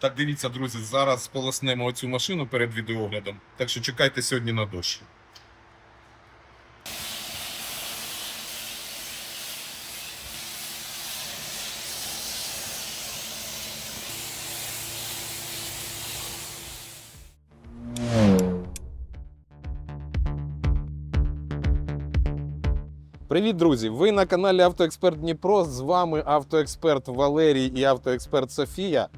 Так, дивіться, друзі, зараз полоснемо оцю машину перед відеоглядом. Так що чекайте сьогодні на дощ. Привіт, друзі! Ви на каналі Автоексперт Дніпро. З вами автоексперт Валерій і автоексперт Софія.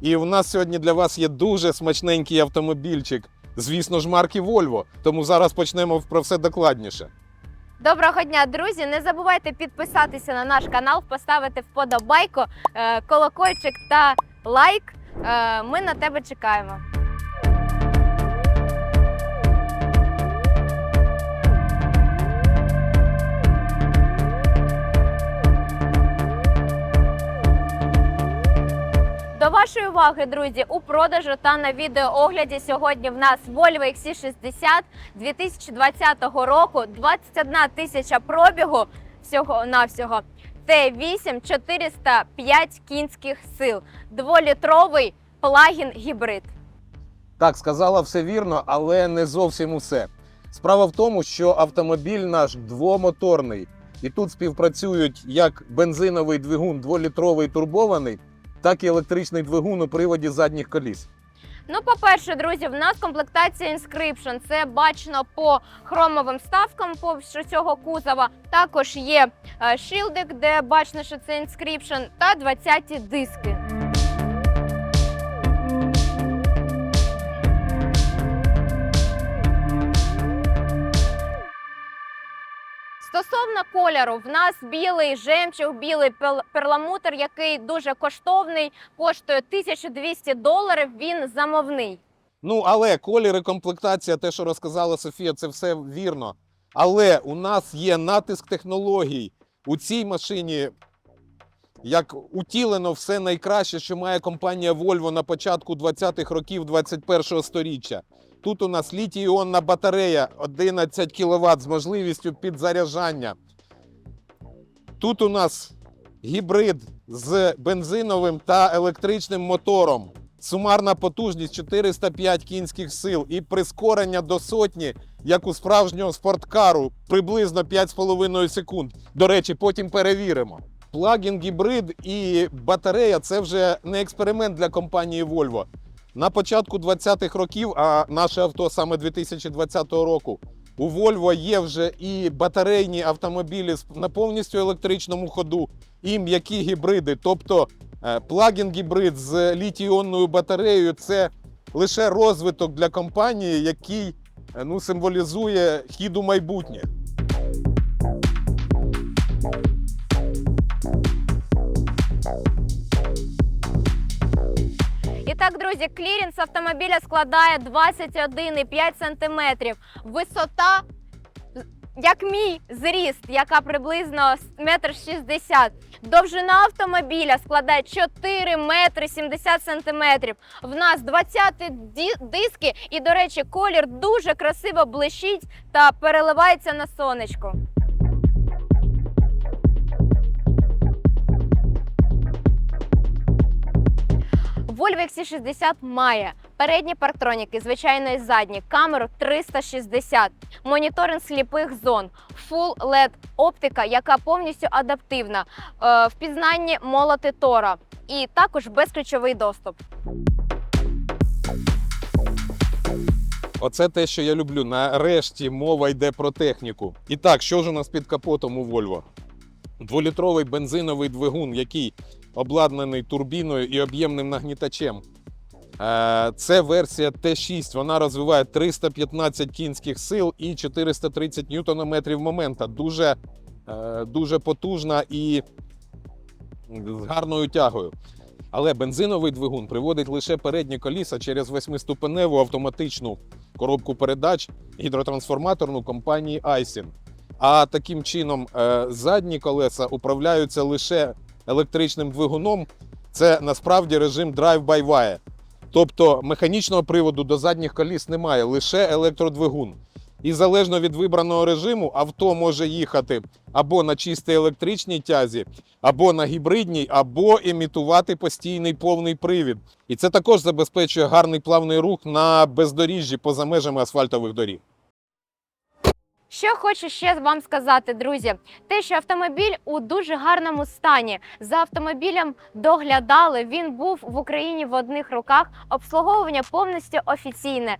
І у нас сьогодні для вас є дуже смачненький автомобільчик, звісно ж, марки Volvo. Тому зараз почнемо про все докладніше. Доброго дня, друзі! Не забувайте підписатися на наш канал, поставити вподобайку, е, колокольчик та лайк. Е, Ми на тебе чекаємо. До вашої уваги, друзі, у продажу та на відеоогляді сьогодні в нас Volvo XC60 2020 року, 21 тисяча пробігу всього навсього. Т8 405 кінських сил, дволітровий плагін гібрид. Так, сказала все вірно, але не зовсім усе. Справа в тому, що автомобіль наш двомоторний, і тут співпрацюють як бензиновий двигун дволітровий турбований, так і електричний двигун у приводі задніх коліс. Ну, по-перше, друзі, в нас комплектація Inscription. Це бачно по хромовим ставкам по цього кузова. Також є е, шилдик, де бачно, що це Inscription, та 20-ті диски. Стосовно кольору, в нас білий жемчуг, білий перламутр, який дуже коштовний, коштує 1200 доларів. Він замовний. Ну, але колір і комплектація, те, що розказала Софія, це все вірно. Але у нас є натиск технологій. У цій машині як утілено все найкраще, що має компанія Volvo на початку 20-х років 21-го сторіччя. Тут у нас літій-іонна батарея 11 кВт з можливістю підзаряджання. Тут у нас гібрид з бензиновим та електричним мотором. Сумарна потужність 405 кінських сил і прискорення до сотні, як у справжнього спорткару, приблизно 5,5 секунд. До речі, потім перевіримо. Плагін гібрид і батарея це вже не експеримент для компанії Volvo. На початку 20-х років, а наше авто саме 2020 року, у Volvo є вже і батарейні автомобілі на повністю електричному ходу, і м'які гібриди. Тобто е, плагін гібрид з літій-іонною батареєю це лише розвиток для компанії, який е, ну, символізує хід у майбутнє. Так, друзі, клірінс автомобіля складає 21,5 см. Висота, як мій зріст, яка приблизно 1,60 м. Довжина автомобіля складає 4 метри 70 сантиметрів. В нас 20 диски, і, до речі, колір дуже красиво блищить та переливається на сонечко. Volvo XC60 має передні парктроніки, звичайно, і задні, камеру 360, моніторинг сліпих зон, Full LED оптика, яка повністю адаптивна, е, впізнання молоти Тора і також безключовий доступ. Оце те, що я люблю. Нарешті мова йде про техніку. І так, що ж у нас під капотом у Volvo? Дволітровий бензиновий двигун, який обладнаний турбіною і об'ємним нагнітачем. Е, Це версія Т6. Вона розвиває 315 кінських сил і 430 ньютонометрів момента. Дуже, е, дуже потужна і з гарною тягою. Але бензиновий двигун приводить лише передні коліса через восьмиступеневу автоматичну коробку передач гідротрансформаторну компанії Айсін. А таким чином е, задні колеса управляються лише електричним двигуном. Це насправді режим drive-by-wire. Тобто механічного приводу до задніх коліс немає, лише електродвигун. І залежно від вибраного режиму, авто може їхати або на чистій електричній тязі, або на гібридній, або імітувати постійний повний привід. І це також забезпечує гарний плавний рух на бездоріжжі поза межами асфальтових доріг. Що хочу ще вам сказати, друзі, те, що автомобіль у дуже гарному стані. За автомобілем доглядали. Він був в Україні в одних руках. Обслуговування повністю офіційне е,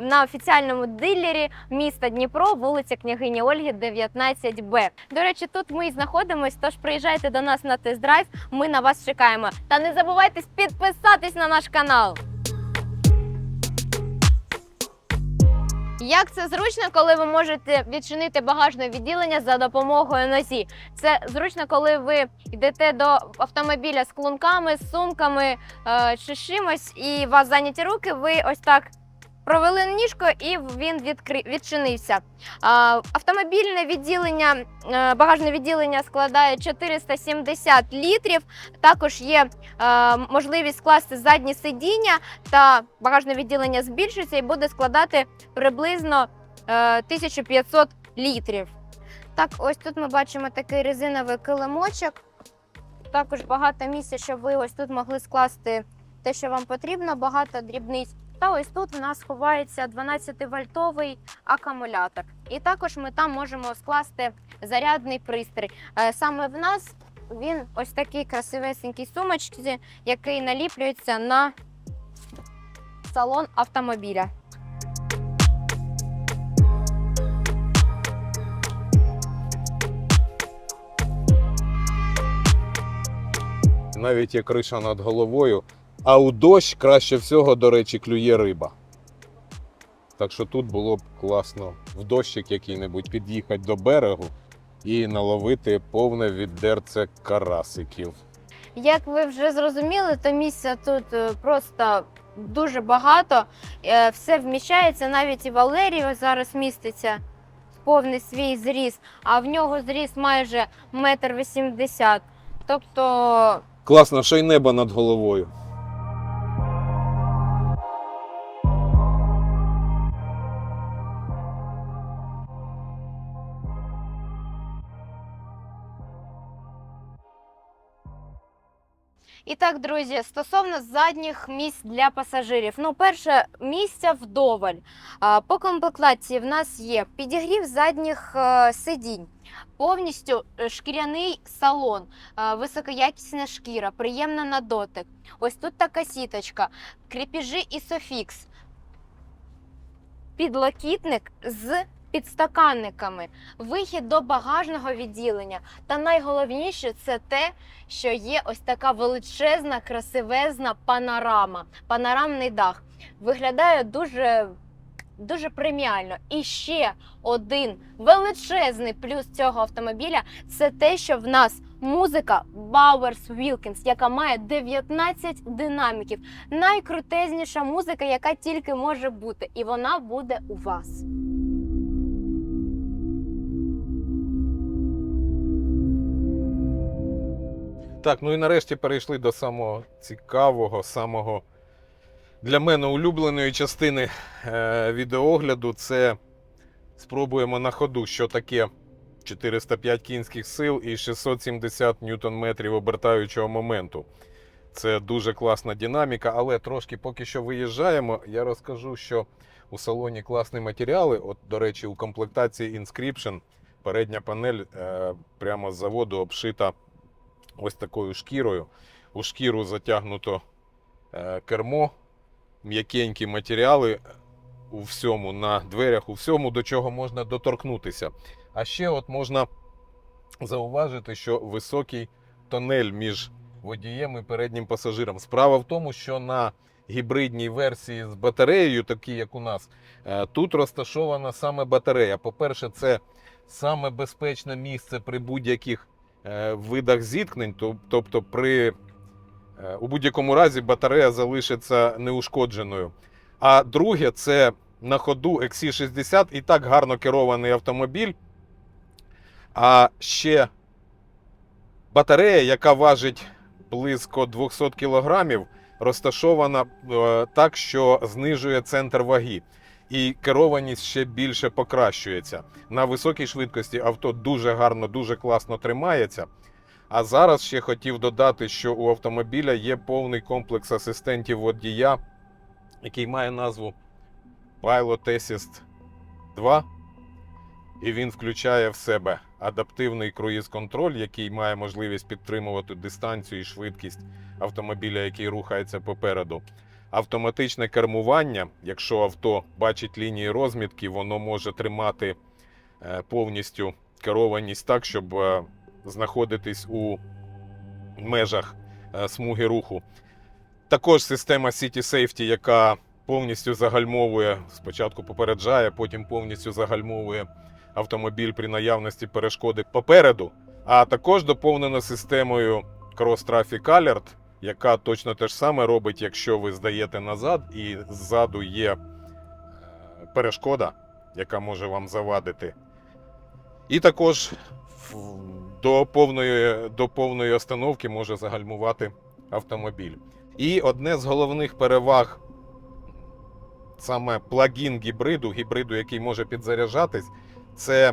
на офіціальному дилері міста Дніпро, вулиця Княгині Ольги, 19Б. До речі, тут ми і знаходимось. Тож приїжджайте до нас на тест-драйв. Ми на вас чекаємо. Та не забувайте підписатись на наш канал. Як це зручно, коли ви можете відчинити багажне відділення за допомогою нозі? Це зручно, коли ви йдете до автомобіля з клунками, з сумками е, чи чимось, і вас зайняті руки, ви ось так провели ніжкою і він відкри... відчинився. Автомобільне відділення, е, багажне відділення складає 470 літрів. Також є е, можливість скласти задні сидіння, та багажне відділення збільшується і буде складати приблизно е, 1500 літрів. Так, ось тут ми бачимо такий резиновий килимочок. Також багато місця, щоб ви ось тут могли скласти те, що вам потрібно, багато дрібниць. Та ось тут в нас ховається 12-вольтовий акумулятор. І також ми там можемо скласти зарядний пристрій. Е, Саме в нас він ось такий красивесенький сумочці, який наліплюється на салон автомобіля. Навіть є криша над головою. А у дощ краще всього, до речі, клює риба. Так що тут було б класно в дощик який-небудь під'їхати до берегу і наловити повне віддерце карасиків. Як ви вже зрозуміли, то місця тут е, просто дуже багато. Е, Все вміщається, навіть і Валерій зараз міститься в повний свій зріст, а в нього зріст майже метр вісімдесят. Тобто Класно, що й небо над головою. І так, друзі, стосовно задніх місць для пасажирів. Ну, перше, місця вдоволь. По комплектації в нас є підігрів задніх е, сидінь, повністю е, шкіряний салон, е, високоякісна шкіра, приємна на дотик. Ось тут така сіточка, кріпіжі Isofix, підлокітник з підстаканниками, вихід до багажного відділення. Та найголовніше це те, що є ось така величезна, красивезна панорама, панорамний дах. Виглядає дуже, дуже преміально. І ще один величезний плюс цього автомобіля це те, що в нас музика Bowers Wilkins, яка має 19 динаміків. Найкрутезніша музика, яка тільки може бути, і вона буде у вас. Так, ну і нарешті перейшли до самого цікавого, самого для мене улюбленої частини е, відеогляду. Це спробуємо на ходу, що таке 405 кінських сил і 670 ньютон-метрів обертаючого моменту. Це дуже класна динаміка, але трошки поки що виїжджаємо. Я розкажу, що у салоні класні матеріали. От, до речі, у комплектації Inscription передня панель е, прямо з заводу обшита ось такою шкірою. У шкіру затягнуто е, кермо, м'якенькі матеріали у всьому, на дверях, у всьому, до чого можна доторкнутися. А ще от можна зауважити, що високий тонель між водієм і переднім пасажиром. Справа в тому, що на гібридній версії з батареєю, такі як у нас, е, тут розташована саме батарея. По-перше, це саме безпечне місце при будь-яких видах зіткнень, тобто при, е, у будь-якому разі батарея залишиться неушкодженою. А друге, це на ходу XC60 і так гарно керований автомобіль. А ще батарея, яка важить близько 200 кг, розташована е, так, що знижує центр ваги. І керованість ще більше покращується. На високій швидкості авто дуже гарно, дуже класно тримається. А зараз ще хотів додати, що у автомобіля є повний комплекс асистентів водія, який має назву Pilot Assist 2. І він включає в себе адаптивний круїз-контроль, який має можливість підтримувати дистанцію і швидкість автомобіля, який рухається попереду. Автоматичне кермування, якщо авто бачить лінії розмітки, воно може тримати е, повністю керованість так, щоб е, знаходитись у межах е, смуги руху. Також система City Safety, яка повністю загальмовує, спочатку попереджає, потім повністю загальмовує автомобіль при наявності перешкоди попереду, а також доповнена системою Cross Traffic Alert, яка точно те ж саме робить, якщо ви здаєте назад, і ззаду є е, перешкода, яка може вам завадити. І також до повної, до повної остановки може загальмувати автомобіль. І одне з головних переваг саме плагін гібриду, гібриду, який може підзаряджатись, це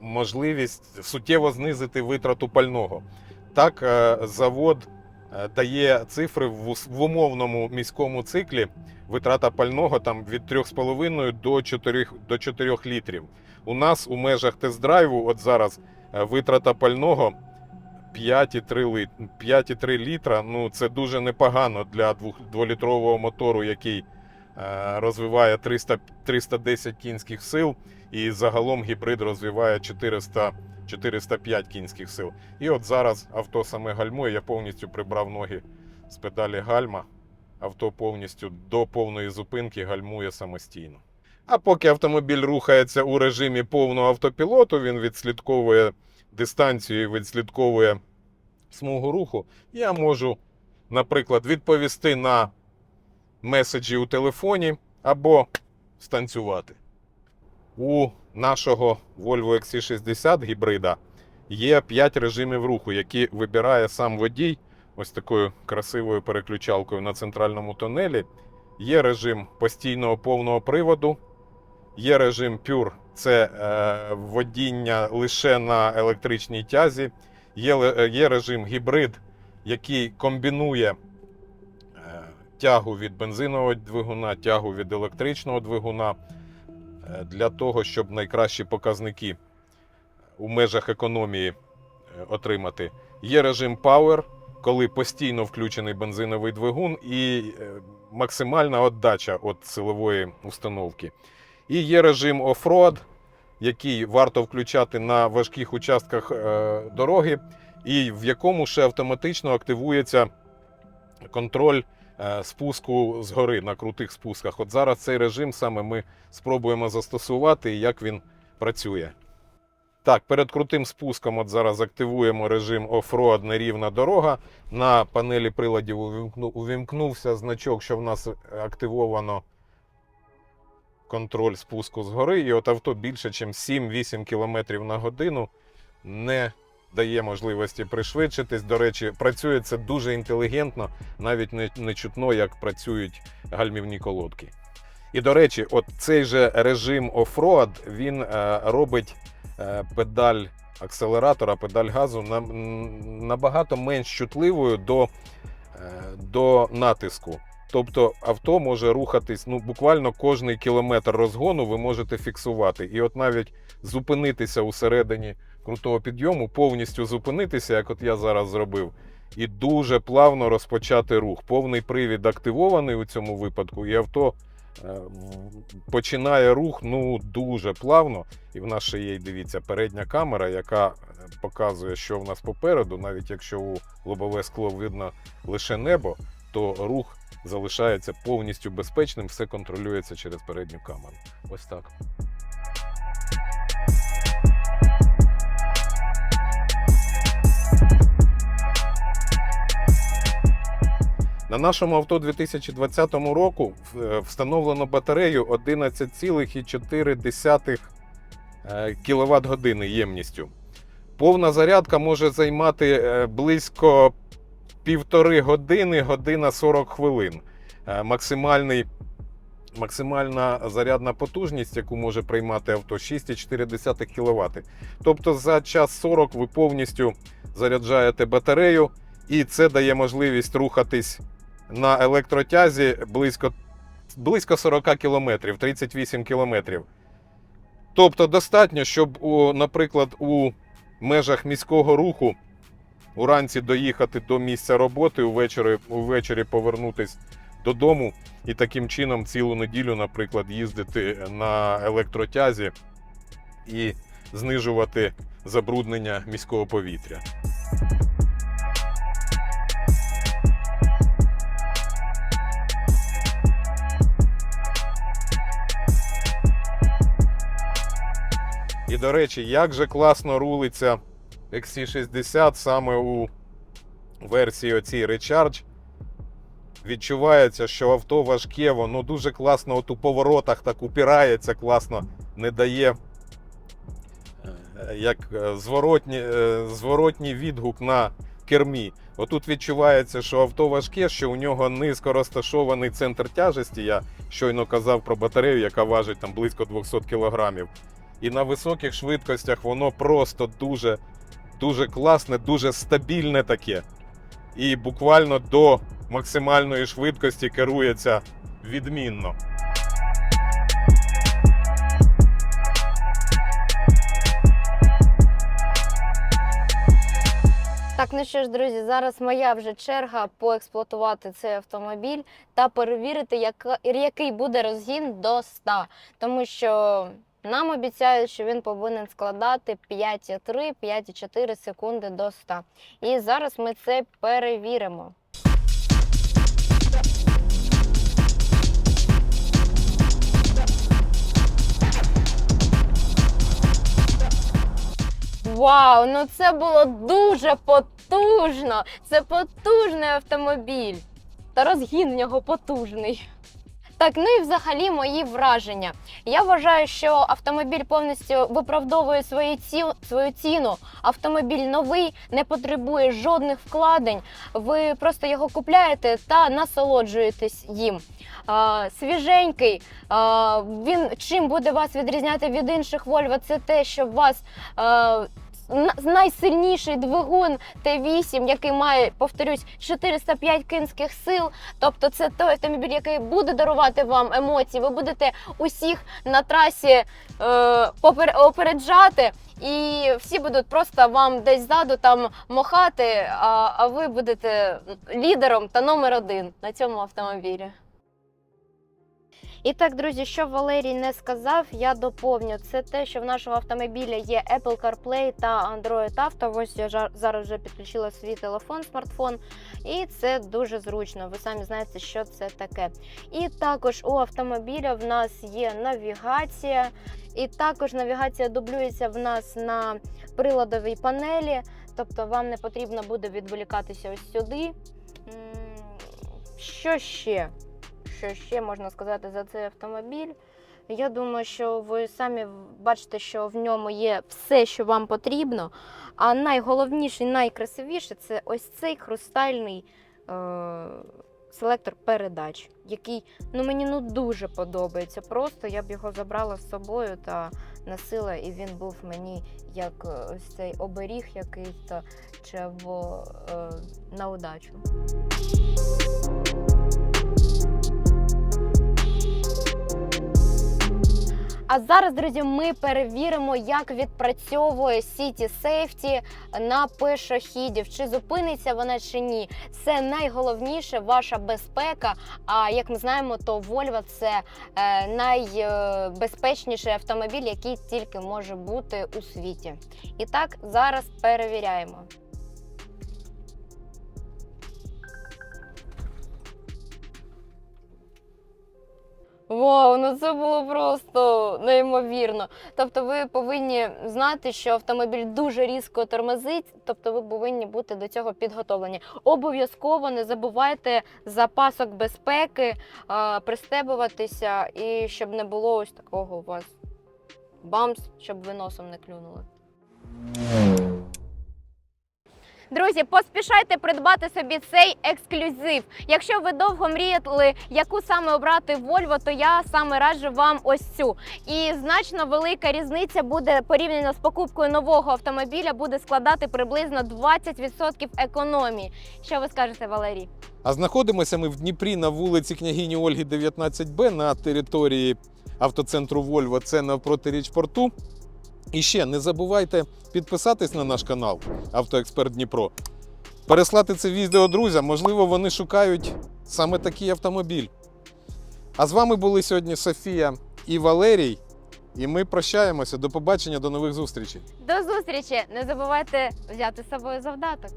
можливість суттєво знизити витрату пального. Так, е, завод дає цифри в умовному міському циклі. Витрата пального там від 3,5 до 4, до 4 літрів. У нас у межах тест-драйву, от зараз е, витрата пального 5,3 лит- 5,3 літра. Ну, це дуже непогано для 2-літрового мотору, який е, розвиває 300, 310 кінських сил, і загалом гібрид розвиває 400, 405 кінських сил. І от зараз авто саме гальмує. Я повністю прибрав ноги з педалі гальма. Авто повністю до повної зупинки гальмує самостійно. А поки автомобіль рухається у режимі повного автопілоту, він відслідковує дистанцію і відслідковує смугу руху, я можу, наприклад, відповісти на меседжі у телефоні або станцювати. У нашого Volvo XC60 гібрида є 5 режимів руху, які вибирає сам водій ось такою красивою переключалкою на центральному тунелі. Є режим постійного повного приводу, є режим Pure – це е, водіння лише на електричній тязі. Є, ле- є режим гібрид, який комбінує е, тягу від бензинового двигуна, тягу від електричного двигуна е, для того, щоб найкращі показники у межах економії е, отримати. Є режим Power, коли постійно включений бензиновий двигун і е, максимальна віддача від силової установки. І є режим Off-Road, який варто включати на важких участках е, дороги, і в якому ще автоматично активується контроль е, спуску з гори на крутих спусках. От зараз цей режим саме ми спробуємо застосувати і як він працює. Так, перед крутим спуском от зараз активуємо режим оффроад нерівна дорога. На панелі приладів увімкнувся значок, що в нас активовано контроль спуску з гори. І от авто більше, ніж 7-8 км на годину не дає можливості пришвидшитись. До речі, працює це дуже інтелігентно, навіть не, не чутно, як працюють гальмівні колодки. І до речі, от цей же режим оффроад він е, робить е, педаль акселератора, педаль газу на, набагато менш чутливою до, е, до натиску. Тобто авто може рухатись ну, буквально кожний кілометр розгону ви можете фіксувати. І от навіть зупинитися усередині крутого підйому, повністю зупинитися, як от я зараз зробив, і дуже плавно розпочати рух. Повний привід активований у цьому випадку, і авто е, починає рух ну дуже плавно. І в нас ще є, дивіться, передня камера, яка е, показує, що в нас попереду, навіть якщо у лобове скло видно лише небо, то рух залишається повністю безпечним, все контролюється через передню камеру. Ось так. На нашому авто 2020 року е, встановлено батарею 11,4 кВт години ємністю. Повна зарядка може займати е, близько півтори години, година 40 хвилин. Е, Максимальний максимальна зарядна потужність, яку може приймати авто, 6,4 кВт. Тобто за час 40 ви повністю заряджаєте батарею, і це дає можливість рухатись на електротязі близько, близько 40 км, 38 км. Тобто достатньо, щоб, наприклад, у межах міського руху уранці доїхати до місця роботи, увечері, увечері повернутись додому і таким чином цілу неділю, наприклад, їздити на електротязі і знижувати забруднення міського повітря. До речі, як же класно рулиться XC60 саме у версії оцій Recharge. Відчувається, що авто важке, воно дуже класно от у поворотах так упирається, класно не дає е, як е, зворотні, е, зворотній відгук на кермі. Отут відчувається, що авто важке, що у нього низько розташований центр тяжесті. Я щойно казав про батарею, яка важить там близько 200 кг. І на високих швидкостях воно просто дуже, дуже класне, дуже стабільне таке. І буквально до максимальної швидкості керується відмінно. Так, ну що ж, друзі, зараз моя вже черга поексплуатувати цей автомобіль та перевірити, який буде розгін до 100. Тому що нам обіцяють, що він повинен складати 5,3-5,4 секунди до 100. І зараз ми це перевіримо. Вау, ну це було дуже потужно. Це потужний автомобіль. Та розгін в нього потужний. Так, ну і взагалі мої враження. Я вважаю, що автомобіль повністю виправдовує свою, ці... свою ціну. Автомобіль новий, не потребує жодних вкладень. Ви просто його купляєте та насолоджуєтесь їм. А, свіженький. А, він чим буде вас відрізняти від інших Volvo, це те, що вас. А, найсильніший двигун Т8, який має, повторюсь, 405 кінських сил. Тобто, це той автомобіль, який буде дарувати вам емоції. Ви будете усіх на трасі е, опереджати. І всі будуть просто вам десь ззаду там махати, а, а ви будете лідером та номер один на цьому автомобілі. І так, друзі, що Валерій не сказав, я доповню. Це те, що в нашого автомобіля є Apple CarPlay та Android Auto. Ось я зараз вже підключила свій телефон, смартфон, і це дуже зручно. Ви самі знаєте, що це таке. І також у автомобіля в нас є навігація, і також навігація дублюється в нас на приладовій панелі, тобто вам не потрібно буде відволікатися ось сюди. Що ще? Що ще можна сказати за цей автомобіль? Я думаю, що ви самі бачите, що в ньому є все, що вам потрібно. А найголовніше, і найкрасивіше це ось цей хрустальний е- селектор передач, який ну, мені ну, дуже подобається. Просто я б його забрала з собою та носила, і він був мені як е, ось цей оберіг якийсь-то чи або е- на удачу. А зараз, друзі, ми перевіримо, як відпрацьовує City Safety на пешоходів. Чи зупиниться вона чи ні. Це найголовніше ваша безпека. А як ми знаємо, то Volvo це е, найбезпечніший автомобіль, який тільки може бути у світі. І так, зараз перевіряємо. Вау, ну це було просто неймовірно. Тобто, ви повинні знати, що автомобіль дуже різко тормозить, тобто ви повинні бути до цього підготовлені. Обов'язково не забувайте запасок безпеки, пристебуватися і щоб не було ось такого у вас бамс, щоб ви носом не клюнули. Друзі, поспішайте придбати собі цей ексклюзив. Якщо ви довго мріяли, яку саме обрати Volvo, то я саме раджу вам ось цю. І значно велика різниця буде порівняно з покупкою нового автомобіля, буде складати приблизно 20% економії. Що ви скажете, Валерій? А знаходимося ми в Дніпрі на вулиці княгині Ольги 19Б на території автоцентру Вольво. Це навпроти річпорту. І ще не забувайте підписатись на наш канал Автоексперт Дніпро. Переслати це відео друзям, можливо, вони шукають саме такий автомобіль. А з вами були сьогодні Софія і Валерій. І ми прощаємося. До побачення, до нових зустрічей. До зустрічі! Не забувайте взяти з собою завдаток.